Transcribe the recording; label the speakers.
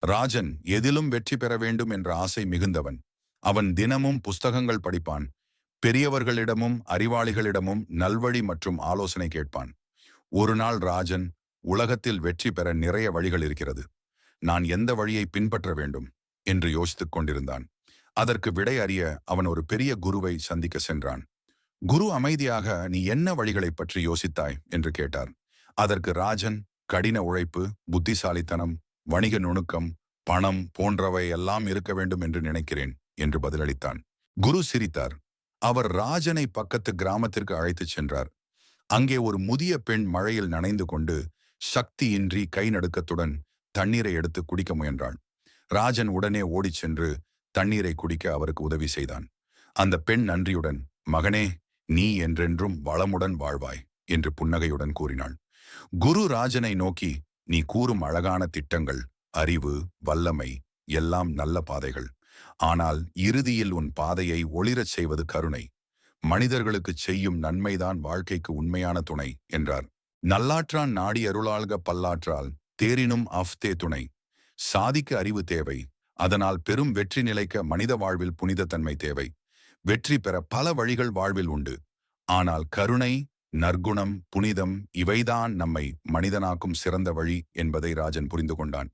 Speaker 1: ராஜன் எதிலும் வெற்றி பெற வேண்டும் என்ற ஆசை மிகுந்தவன். அவன் தினமும் புஸ்தகங்கள் படிப்பான். பெரியவர்களிடமும் அறிவாளிகளிடமும் நல்வழி மற்றும் ஆலோசனை கேட்பான். ஒரு நாள் ராஜன் உலகத்தில் வெற்றி பெற நிறைய வழிகள் இருக்கிறது. நான் எந்த வழியை பின்பற்ற வேண்டும்? என்று யோசித்துக் கொண்டிருந்தான். அதற்கு விடை அறிய அவன் ஒரு பெரிய குருவை சந்திக்க சென்றான். குரு அமைதியாக நீ என்ன வழிகளைப் பற்றி யோசித்தாய்? என்று கேட்டார். அதற்கு ராஜன் கடின உழைப்பு புத்திசாலித்தனம் வணிக நுணுக்கம் பணம் போன்றவை எல்லாம் இருக்க வேண்டும் என்று நினைக்கிறேன் என்று பதிலளித்தான். குரு சிரித்தார். அவர் ராஜனை பக்கத்து கிராமத்திற்கு அழைத்துச் சென்றார். அங்கே ஒரு முதிய பெண் மழையில் நனைந்து கொண்டு சக்தியின்றி கை நடுக்கத்துடன் தண்ணீரை எடுத்து குடிக்க முயன்றாள். ராஜன் உடனே ஓடிச் சென்று தண்ணீரை குடிக்க அவருக்கு உதவி செய்தான். அந்த பெண் நன்றியுடன் மகனே நீ என்றென்றும் வளமுடன் வாழ்வாய் என்று புன்னகையுடன் கூறினாள். குரு ராஜனை நோக்கி நீ கூறும் அழகான திட்டங்கள் அறிவு வல்லமை எல்லாம் நல்ல பாதைகள். ஆனால் இறுதியில் உன் பாதையை ஒளிரச் செய்வது கருணை. மனிதர்களுக்குச் செய்யும் நன்மைதான் வாழ்க்கைக்கு உண்மையான துணை என்றார். நல்லாற்றான் நாடி அருளாள்க பல்லாற்றால் தேரினும் அஃப்தே துணை. சாதிக்க அறிவு தேவை அதனால் பெரும் வெற்றி நிலைக்க மனித வாழ்வில் புனிதத்தன்மை தேவை. வெற்றி பெற பல வழிகள் வாழ்வில் உண்டு. ஆனால் கருணை நற்குணம் புனிதம் இவைதான் நம்மை மனிதனாக்கும் சிறந்த வழி என்பதை ராஜன் புரிந்து கொண்டான்.